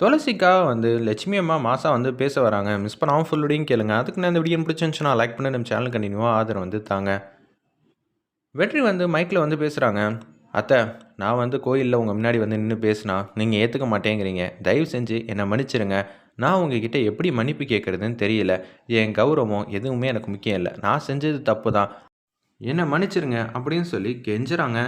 துளசிக்காக வந்து லட்சுமி அம்மா மாதம் வந்து பேச வராங்க. மிஸ் பண்ணாமல் ஃபுல் கேளுங்க. அதுக்கு நான் இந்த வீடியோ பிடிச்சிருந்துச்சுன்னா லைக் பண்ணி நம்ம சேனல் கண்டினியூவாக ஆதரவு வந்து தாங்க. வெற்றி வந்து மைக்கில் வந்து பேசுகிறாங்க அத்தை நான் வந்து கோயிலில் உங்கள் முன்னாடி வந்து நின்று பேசினா நீங்கள் ஏற்றுக்க மாட்டேங்கிறீங்க. தயவு செஞ்சு என்னை மன்னிச்சிருங்க. நான் உங்ககிட்ட எப்படி மன்னிப்பு கேட்குறதுன்னு தெரியல. என் கௌரவம் எதுவுமே எனக்கு முக்கியம் இல்லை. நான் செஞ்சது தப்பு தான் என்னை மன்னிச்சிருங்க அப்படின்னு சொல்லி கெஞ்சுறாங்க.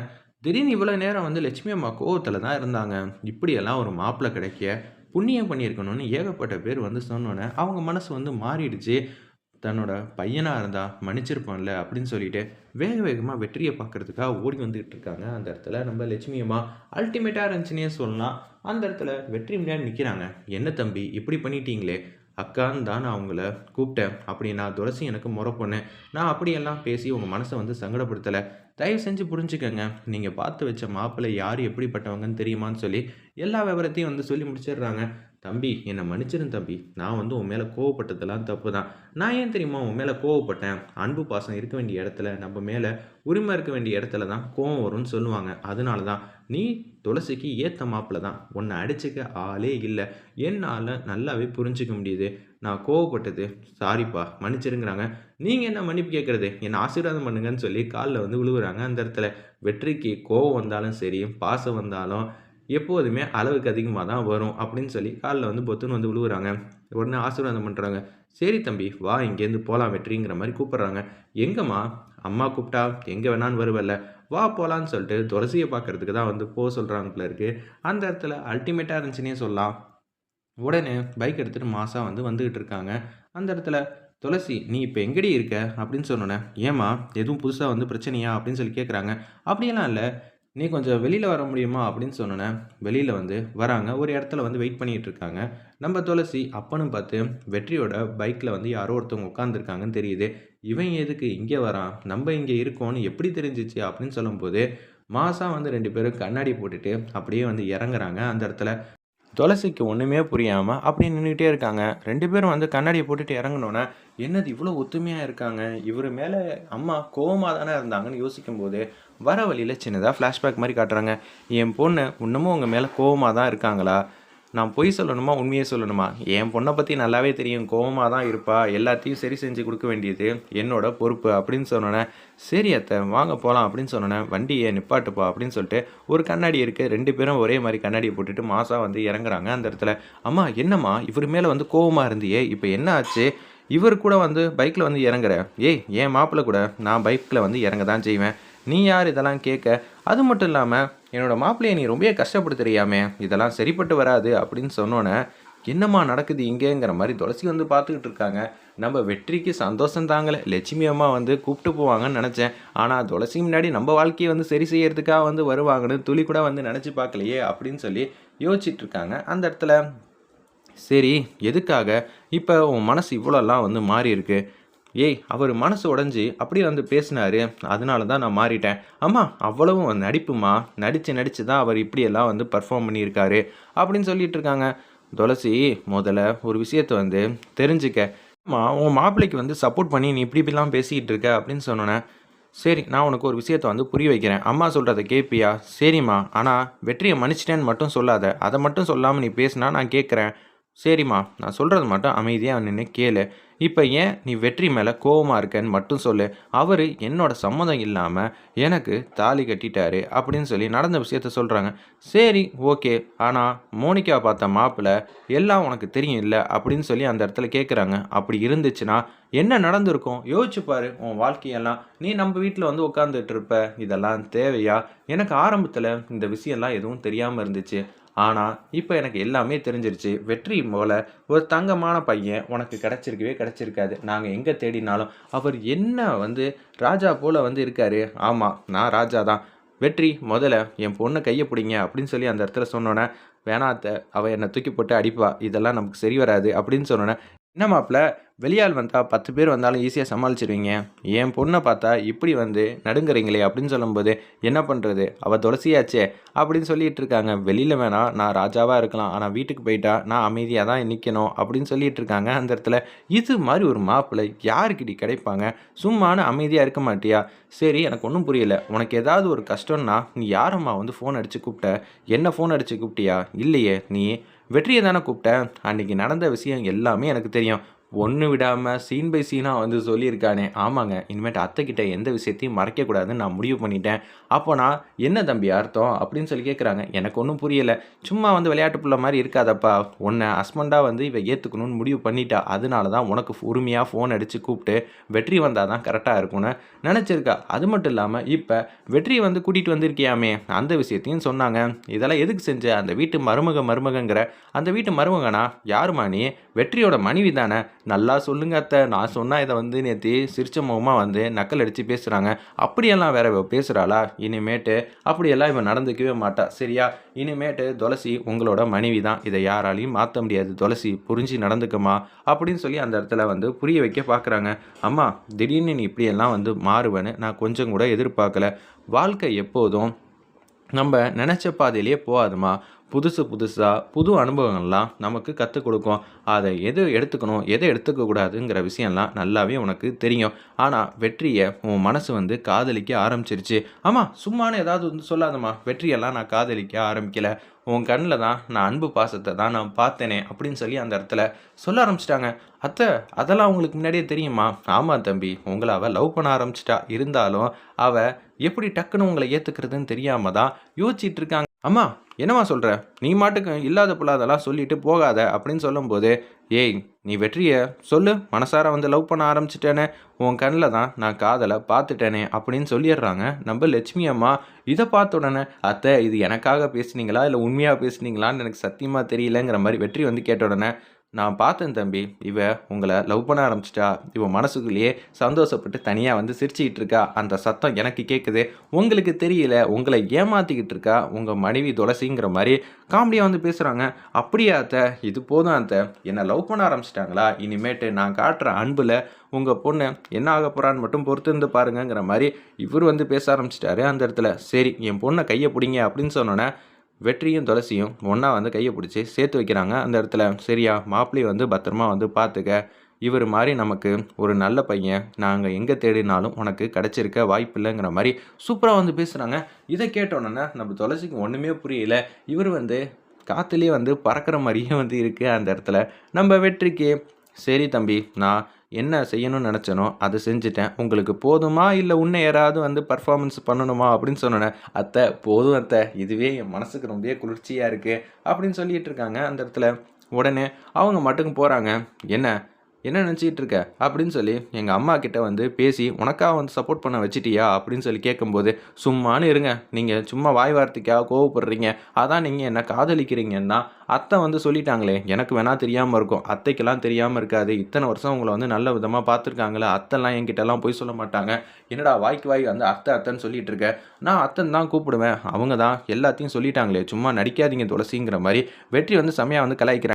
திடீர்னு இவ்வளோ நேரம் வந்து லட்சுமி அம்மா கோவத்தில் தான் இருந்தாங்க. இப்படியெல்லாம் ஒரு மாப்பிள்ளை கிடைக்க புண்ணியம் பண்ணியிருக்கணும்னு ஏகப்பட்ட பேர் வந்து சொன்னோன்னே அவங்க மனசு வந்து மாறிடுச்சு. தன்னோட பையனாக இருந்தால் மன்னிச்சிருப்பான்ல அப்படின்னு சொல்லிட்டு வேக வேகமாக வெற்றியை பார்க்கறதுக்காக ஓடி வந்துகிட்டு இருக்காங்க. அந்த இடத்துல நம்ம லட்சுமி அம்மா அல்டிமேட்டாக இருந்துச்சுன்னே சொல்லலாம். அந்த இடத்துல வெற்றி முன்னாடி நிற்கிறாங்க என்ன தம்பி இப்படி பண்ணிட்டீங்களே? அக்கான்னு தான் நான் அவங்கள கூப்பிட்டேன். அப்படி நான் துளசி எனக்கு முறை பொண்ணு. நான் அப்படியெல்லாம் பேசி உங்கள் மனசை வந்து சங்கடப்படுத்தலை. தயவு செஞ்சு புரிஞ்சுக்கோங்க. நீங்கள் பார்த்து வச்ச மாப்பிள்ளை யார் எப்படிப்பட்டவங்கன்னு தெரியுமான்னு சொல்லி எல்லா விவரத்தையும் வந்து சொல்லி முடிச்சிடுறாங்க. தம்பி என்னை மன்னிச்சிரும் தம்பி. நான் வந்து உன் மேலே கோவப்பட்டதெல்லாம் தப்பு தான் நான் ஏன் தெரியுமா உன் மேலே கோவப்பட்டேன்? அன்பு பாசம் இருக்க வேண்டிய இடத்துல நம்ம மேலே உரிமை இருக்க வேண்டிய இடத்துல தான் கோவம் வரும்னு சொல்லுவாங்க. அதனால தான் நீ துளசிக்கு ஏற்ற மாப்பிள்ள தான். உன்னை அடிச்சுக்க ஆளே இல்லை. என்னால் நல்லாவே புரிஞ்சுக்க முடியுது. நான் கோவப்பட்டது சாரிப்பா மன்னிச்சிருங்கிறாங்க. நீங்கள் என்ன மன்னிப்பு கேட்குறது என்னை ஆசீர்வாதம் பண்ணுங்கன்னு சொல்லி காலில் வந்து விழுகுறாங்க அந்த இடத்துல. வெற்றிக்கு கோவம் வந்தாலும் சரி பாசம் வந்தாலும் எப்போதுமே அளவுக்கு அதிகமாக தான் வரும் அப்படின்னு சொல்லி காலில் வந்து பொத்துன்னு வந்து விழுவுறாங்க. உடனே ஆசீர்வாதம் பண்ணுறாங்க சரி தம்பி வா இங்கேருந்து போகலாம் வெற்றிங்கிற மாதிரி கூப்பிட்றாங்க. எங்கம்மா? அம்மா கூப்பிட்டா எங்கே வேணான்னு வருவல்ல. வா போகலான்னு சொல்லிட்டு துளசியை பார்க்கறதுக்கு தான் வந்து போக சொல்கிறாங்க இருக்குது அந்த இடத்துல அல்டிமேட்டாக இருந்துச்சுன்னே சொல்லலாம். உடனே பைக் எடுத்துகிட்டு மாதம் வந்து வந்துக்கிட்டு இருக்காங்க. அந்த இடத்துல துளசி நீ இப்போ எங்கடி இருக்க? அப்படின்னு சொன்னோன்னே ஏம்மா எதுவும் புதுசாக வந்து பிரச்சனையா? அப்படின்னு சொல்லி கேட்குறாங்க அப்படியெல்லாம் இல்லை. நீ கொஞ்சம் வெளியில் வர முடியுமா அப்படின்னு சொன்னோன்னே வெளியில் வந்து வராங்க. ஒரு இடத்துல வந்து வெயிட் பண்ணிகிட்டு இருக்காங்க. நம்ம துளசி அப்பனும் பார்த்து வெற்றியோட பைக்கில் வந்து யாரோ ஒருத்தவங்க உட்காந்துருக்காங்கன்னு தெரியுது. இவன் எதுக்கு இங்கே வரான்? நம்ம இங்கே இருக்கோன்னு எப்படி தெரிஞ்சிச்சு அப்படின்னு சொல்லும்போது மாதம் வந்து ரெண்டு பேரும் கண்ணாடி போட்டுட்டு அப்படியே வந்து இறங்குறாங்க அந்த இடத்துல. துளசிக்கு ஒன்றுமே புரியாமல் அப்படி நின்றுக்கிட்டே இருக்காங்க. ரெண்டு பேரும் வந்து கண்ணாடியை போட்டுட்டு இறங்கினோன்னே என்னது இவ்வளோ ஒத்துமையாக இருக்காங்க? இவர் மேலே அம்மா கோவமாக தானே இருந்தாங்கன்னு யோசிக்கும் போது வர வழியில் சின்னதாக ஃப்ளாஷ்பேக் மாதிரி காட்டுறாங்க. என் பொண்ணு இன்னமும் உங்கள் மேலே கோவமாக தான் இருக்காங்களா? நான் பொய் சொல்லணுமா உண்மையை சொல்லணுமா? என் பொண்ணை பற்றி நல்லாவே தெரியும் கோவமாக தான் இருப்பா எல்லாத்தையும் சரி செஞ்சு கொடுக்க வேண்டியது என்னோட பொறுப்பு அப்படின்னு சொன்னோன்னே சரி அத்தை வாங்க போகலாம் அப்படின்னு சொன்னோன்னே வண்டியை நிப்பாட்டுப்பா அப்படின்னு சொல்லிட்டு ஒரு கண்ணாடி இருக்குது ரெண்டு பேரும் ஒரே மாதிரி கண்ணாடியை போட்டுட்டு மாசாக வந்து இறங்குறாங்க அந்த இடத்துல. அம்மா என்னம்மா? இவர் மேலே வந்து கோவமாக இருந்தியே இப்போ என்ன ஆச்சு? இவர் கூட வந்து பைக்கில் வந்து இறங்குற. ஏய் என் மாப்பிள்ளை கூட நான் பைக்கில் வந்து இறங்க தான் செய்வேன். நீ யார் இதெல்லாம் கேட்க? அது மட்டும் இல்லாமல் என்னோட மாப்பிள்ளையை நீ ரொம்ப கஷ்டப்படுத்துறியாமே இதெல்லாம் சரிப்பட்டு வராது அப்படின்னு சொன்னோன்னே என்னம்மா நடக்குது இங்கேங்கிற மாதிரி துளசி வந்து பார்த்துக்கிட்டு இருக்காங்க. நம்ம வெற்றிக்கு சந்தோஷம் தாங்கலை. லட்சுமி அம்மா வந்து கூப்பிட்டு போவாங்கன்னு நினச்சேன். ஆனால் துளசி முன்னாடி நம்ம வாழ்க்கையை வந்து சரி செய்யறதுக்காக வந்து வருவாங்கன்னு துளி கூட வந்து நினச்சி பார்க்கலையே அப்படின்னு சொல்லி யோசிச்சுட்டு இருக்காங்க. அந்த இடத்துல சரி எதுக்காக? இப்போ உன் மனசு இவ்வளோலாம் வந்து மாறி இருக்குது ஏய் அவர் மனசு உடஞ்சி அப்படியே வந்து பேசினாரு. அதனால தான் நான் மாறிட்டேன். அம்மா அவ்வளவும் நடிப்புமா? நடித்து நடித்து தான் அவர் இப்படியெல்லாம் வந்து பர்ஃபார்ம் பண்ணியிருக்காரு அப்படின்னு சொல்லிட்டு இருக்காங்க. துளசி முதல்ல ஒரு விஷயத்தை வந்து தெரிஞ்சுக்க. அம்மா உன் மாப்பிள்ளைக்கு வந்து சப்போர்ட் பண்ணி நீ இப்படி இப்படிலாம் பேசிக்கிட்டு இருக்க அப்படின்னு சொன்னோன்னே சரி நான் உனக்கு ஒரு விஷயத்த வந்து புரிய வைக்கிறேன். அம்மா சொல்கிறத கேட்பியா சரிம்மா. ஆனால் வெற்றியை மன்னிச்சிட்டேன்னு மட்டும் சொல்லாத. அதை மட்டும் சொல்லாமல் நீ பேசினா நான் கேட்குறேன் சரிம்மா. நான் சொல்கிறது மட்டும் அமைதியாக நின்று கேளு. இப்போ ஏன் நீ வெற்றி மேலே கோவமாக இருக்கேன்னு மட்டும் சொல்லு. அவர் என்னோட சம்மதம் இல்லாமல் எனக்கு தாலி கட்டிட்டாரு அப்படின்னு சொல்லி நடந்த விஷயத்த சொல்கிறாங்க சரி ஓகே. ஆனால் மோனிகா பார்த்த மாப்பிள்ளை எல்லாம் உனக்கு தெரியும் இல்லை அப்படின்னு சொல்லி அந்த இடத்துல கேட்குறாங்க அப்படி இருந்துச்சுன்னா என்ன நடந்திருக்கும்? யோசிச்சு பாரு உன் வாழ்க்கையெல்லாம். நீ நம்ம வீட்டில் வந்து உட்காந்துட்டு இருப்ப. இதெல்லாம் தேவையா? எனக்கு ஆரம்பத்தில் இந்த விஷயம்லாம் எதுவும் தெரியாமல் இருந்துச்சு. ஆனால் இப்போ எனக்கு எல்லாமே தெரிஞ்சிருச்சு. வெற்றி போல ஒரு தங்கமான பையன் உனக்கு கிடச்சிருக்கவே கிடச்சிருக்காது. நாங்கள் எங்கே தேடினாலும் அவர் என்ன வந்து ராஜா போல் வந்து இருக்காரு. ஆமாம் நான் ராஜா தான். வெற்றி முதல்ல என் பொண்ணை கையை பிடிங்க அப்படின்னு சொல்லி அந்த இடத்துல சொன்னோன்னே வேணாத்த அவள் என்னை தூக்கி போட்டு அடிப்பா. இதெல்லாம் நமக்கு சரி வராது அப்படின்னு சொன்னோன்னே என்ன மாப்பிள்ள வெளியாள் வந்தால் பத்து பேர் வந்தாலும் ஈஸியாக சமாளிச்சிருவீங்க. என் பொண்ணை பார்த்தா இப்படி வந்து நடுங்குறீங்களே அப்படின்னு சொல்லும்போது என்ன பண்ணுறது அவள் துளசியாச்சே அப்படின்னு சொல்லிட்டு இருக்காங்க. வெளியில் வேணாம் நான் ராஜாவாக இருக்கலாம். ஆனால் வீட்டுக்கு போயிட்டா நான் அமைதியாக தான் நிற்கணும் அப்படின்னு சொல்லிட்டு இருக்காங்க. அந்த இடத்துல இது மாதிரி ஒரு மாப்பிள்ளை யாருக்கிட்ட கிடைப்பாங்க? சும்மான அமைதியாக இருக்க மாட்டியா? சரி எனக்கு ஒன்றும் புரியல. உனக்கு ஏதாவது ஒரு கஷ்டம்னா நீ யாரம்மா வந்து ஃபோன் அடித்து கூப்பிட்ட? என்ன ஃபோன் அடித்து கூப்பிட்டியா? இல்லையே நீ வெற்றியை தானே கூப்பிட்ட? அன்றைக்கி நடந்த விஷயம் எல்லாமே எனக்கு தெரியும். ஒன்று விடாமல் சீன் பை சீனாக வந்து சொல்லியிருக்கானே. ஆமாங்க இனிமேட்டு அத்தைக்கிட்ட எந்த விஷயத்தையும் மறைக்கக்கூடாதுன்னு நான் முடிவு பண்ணிட்டேன். அப்போ நான் என்ன தம்பி அர்த்தம்? அப்படின்னு சொல்லி கேட்குறாங்க எனக்கு ஒன்றும் புரியலை. சும்மா வந்து விளையாட்டு பிள்ளை மாதிரி இருக்காதப்பா. உன்னை ஹஸ்பண்டாக வந்து இவ ஏற்றுக்கணும்னு முடிவு பண்ணிட்டா. அதனால தான் உனக்கு உரிமையாக ஃபோன் அடித்து கூப்பிட்டு வெற்றி வந்தால் தான் கரெக்டாக இருக்கும்னு நினச்சிருக்கா. அது மட்டும் இல்லாமல் இப்போ வெற்றியை வந்து கூட்டிகிட்டு வந்திருக்கியாமே. அந்த விஷயத்தையும் சொன்னாங்க. இதெல்லாம் எதுக்கு செஞ்ச? அந்த வீட்டு மருமக மருமகங்கிற அந்த வீட்டு மருமகனா? யாருமா நீ? வெற்றியோட மனைவி தானே நல்லா சொல்லுங்க அத்தை. நான் சொன்னால் இதை வந்து நேற்று சிரிச்ச முகமாக வந்து நக்கல் அடித்து பேசுகிறாங்க அப்படியெல்லாம் வேற பேசுகிறாளா இனிமேட்டு அப்படியெல்லாம் இவன் நடந்துக்கவே மாட்டா. சரியா? இனிமேட்டு துளசி உங்களோட மனைவி தான் இதை யாராலையும் மாற்ற முடியாது. துளசி புரிஞ்சு நடந்துக்குமா? அப்படின்னு சொல்லி அந்த இடத்துல வந்து புரிய வைக்க பார்க்குறாங்க அம்மா திடீர்னு நீ இப்படியெல்லாம் வந்து மாறுவேன்னு நான் கொஞ்சம் கூட எதிர்பார்க்கல. வாழ்க்கை எப்போதும் நம்ம நினச்ச பாதையிலேயே போகாதுமா? புதுசு புதுசாக புது அனுபவங்கள்லாம் நமக்கு கற்றுக் கொடுக்கும். அதை எது எடுத்துக்கணும் எதை எடுத்துக்கக்கூடாதுங்கிற விஷயம்லாம் நல்லாவே உனக்கு தெரியும். ஆனால் வெற்றியை உன் மனசு வந்து காதலிக்க ஆரம்பிச்சிருச்சு. ஆமாம் சும்மானு ஏதாவது வந்து சொல்லாதம்மா. வெற்றியெல்லாம் நான் காதலிக்க ஆரம்பிக்கல. உன் கண்ணில் தான் நான் அன்பு பாசத்தை தான் நான் பார்த்தேனே அப்படின்னு சொல்லி அந்த இடத்துல சொல்ல ஆரம்பிச்சிட்டாங்க. அத்தை அதெல்லாம் உங்களுக்கு முன்னாடியே தெரியுமா? ஆமாம் தம்பி உங்களை அவள் லவ் பண்ண ஆரம்பிச்சிட்டா. இருந்தாலும் அவள் எப்படி டக்குன்னு உங்களை ஏற்றுக்கிறதுன்னு தெரியாமல் தான் யோசிச்சிட்டு இருக்காங்க. அம்மா என்னம்மா சொல்கிற நீ மாட்டுக்கு இல்லாத பிள்ளாதெல்லாம் சொல்லிட்டு போகாத அப்படின்னு சொல்லும்போது ஏய் நீ வெற்றியை சொல்லு. மனசார வந்து லவ் பண்ண ஆரம்பிச்சிட்டேனே. உன் கண்ணில் தான் நான் காதலை பார்த்துட்டேனே அப்படின்னு சொல்லிடுறாங்க. நம்ம லட்சுமி அம்மா இதை பார்த்த உடனே அத்தை இது எனக்காக பேசுனீங்களா? இல்லை உண்மையாக பேசுனீங்களான்னு எனக்கு சத்தியமாக தெரியலங்கிற மாதிரி வெற்றி வந்து கேட்ட உடனே நான் பார்த்தேன் தம்பி. இவ உங்களை லவ் பண்ண ஆரம்பிச்சிட்டா. இவ மனசுக்குள்ளேயே சந்தோஷப்பட்டு தனியாக வந்து சிரிச்சுக்கிட்டு இருக்கா. அந்த சத்தம் எனக்கு கேட்குது உங்களுக்கு தெரியல உங்களை ஏமாத்திக்கிட்டு இருக்கா. உங்கள் மனைவி துளசிங்கிற மாதிரி காமெடியாக வந்து பேசுகிறாங்க அப்படியா அத்தை? இது போதும் அத்தை. என்னை லவ் பண்ண ஆரம்பிச்சிட்டாங்களா? இனிமேட்டு நான் காட்டுற அன்பில் உங்கள் பொண்ணு என்ன ஆக போகிறான்னு மட்டும் பொறுத்து இருந்து பாருங்கங்கிற மாதிரி இவர் வந்து பேச ஆரம்பிச்சிட்டாரு அந்த இடத்துல. சரி என் பொண்ணை கையை பிடிங்க அப்படின்னு சொன்னோன்னே வெற்றியும் துளசியும் ஒன்றா வந்து கையை பிடிச்சி சேர்த்து வைக்கிறாங்க. அந்த இடத்துல சரியா மாப்பிள்ளையை வந்து பத்திரமா வந்து பார்த்துக்க. இவர் மாதிரி நமக்கு ஒரு நல்ல பையன். நாங்கள் எங்கே தேடினாலும் உனக்கு கிடச்சிருக்க வாய்ப்பு இல்லைங்கிற மாதிரி சூப்பராக வந்து பேசுகிறாங்க இதை கேட்டோன்னே நம்ம துளசிக்கு ஒன்றுமே புரியல. இவர் வந்து காற்றுலேயே வந்து பறக்கிற மாதிரியே வந்து இருக்குது அந்த இடத்துல. நம்ம வெற்றிக்கு சரி தம்பி நான் என்ன செய்யணும்னு நினச்சனோ அதை செஞ்சுட்டேன். உங்களுக்கு போதுமா? இல்லை உன்னை யாராவது வந்து பர்ஃபார்மன்ஸ் பண்ணணுமா? அப்படின்னு சொன்னேன் அத்தை போதும் அத்தை இதுவே என் மனசுக்கு ரொம்பவே குளிர்ச்சியாக இருக்குது அப்படின்னு சொல்லிட்டு இருக்காங்க அந்த இடத்துல. உடனே அவங்க மட்டுக்கும் போகிறாங்க என்ன? என்ன நினச்சிக்கிட்டு இருக்க அப்படின்னு சொல்லி எங்கள் அம்மா கிட்ட வந்து பேசி உனக்காக வந்து சப்போர்ட் பண்ண வச்சிட்டியா? அப்படின்னு சொல்லி கேட்கும்போது சும்மானு இருங்க. நீங்கள் சும்மா வாய் வார்த்தைக்காக கோவப்படுறீங்க. அதான் நீங்கள் என்ன காதலிக்கிறீங்கன்னா அத்தை வந்து சொல்லிட்டாங்களே எனக்கு வேணால் தெரியாமல் இருக்கும். அத்தைக்கெல்லாம் தெரியாமல் இருக்காது. இத்தனை வருஷம் உங்களை வந்து நல்ல விதமாக பார்த்துருக்காங்களே அத்தைலாம் என்கிட்டலாம் போய் சொல்ல மாட்டாங்க. என்னடா வாய்க்கு வாய் வந்து அத்தை அத்தைன்னு சொல்லிட்டு இருக்க நான் அத்தன் தான் கூப்பிடுவேன். அவங்க தான் எல்லாத்தையும் சொல்லிட்டாங்களே. சும்மா நடிக்காதீங்க துளசிங்கிற மாதிரி. வெற்றி வந்து செம்மையாக வந்து கலாய்க்கிறாங்க.